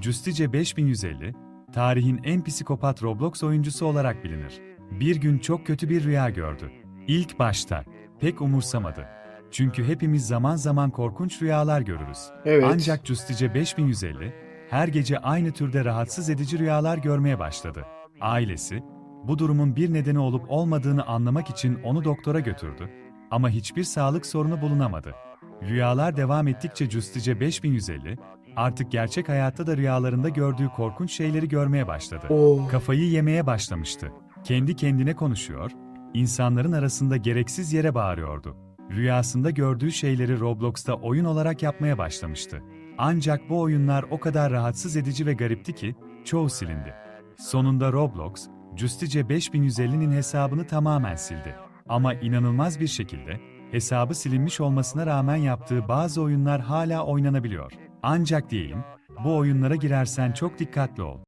Justice 5150, tarihin en psikopat Roblox oyuncusu olarak bilinir. Bir gün çok kötü bir rüya gördü. İlk başta pek umursamadı. Çünkü hepimiz zaman zaman korkunç rüyalar görürüz. Evet. Ancak Justice 5150, her gece aynı türde rahatsız edici rüyalar görmeye başladı. Ailesi, bu durumun bir nedeni olup olmadığını anlamak için onu doktora götürdü. Ama hiçbir sağlık sorunu bulunamadı. Rüyalar devam ettikçe Justice 5150, artık gerçek hayatta da rüyalarında gördüğü korkunç şeyleri görmeye başladı. Oo. Kafayı yemeye başlamıştı. Kendi kendine konuşuyor, insanların arasında gereksiz yere bağırıyordu. Rüyasında gördüğü şeyleri Roblox'ta oyun olarak yapmaya başlamıştı. Ancak bu oyunlar o kadar rahatsız edici ve garipti ki, çoğu silindi. Sonunda Roblox, Justice 5150'nin hesabını tamamen sildi. Ama inanılmaz bir şekilde, hesabı silinmiş olmasına rağmen yaptığı bazı oyunlar hala oynanabiliyor. Ancak diyelim, bu oyunlara girersen çok dikkatli ol.